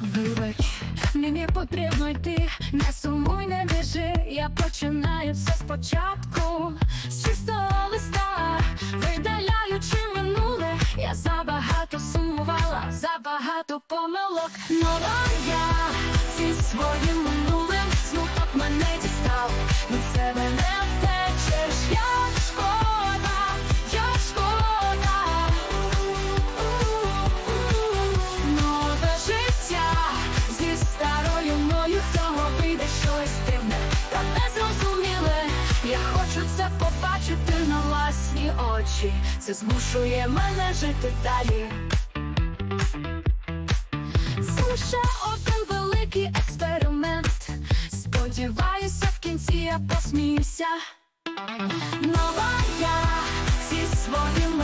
Вибач, мені потрібно йти, не сумуй, не біжи, я починаю все спочатку, з чистого листа, видаляючи минуле, я забагато сумувала, забагато помилок. Нова я зі своїм побачити на власні очі. Це змушує мене жити далі. Це лише один великий експеримент. Сподіваюся, в кінці я посміюся. Нова я зі своїм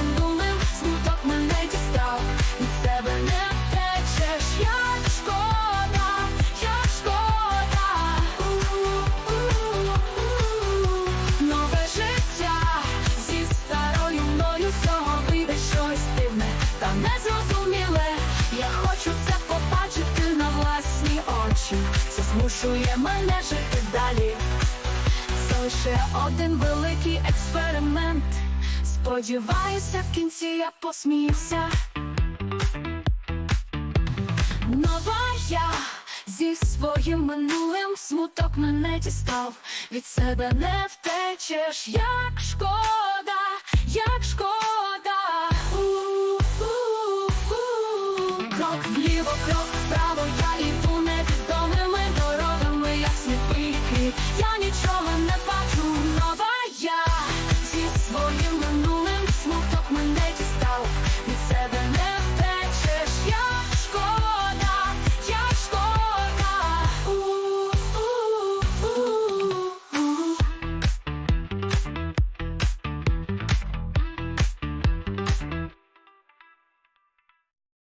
очі. Це змушує мене жити далі. Це лише один великий експеримент. Сподіваюся, в кінці я посміюся. Нова я зі своїм минулим смуток мене дістав. Від себе не втечеш, як шкода,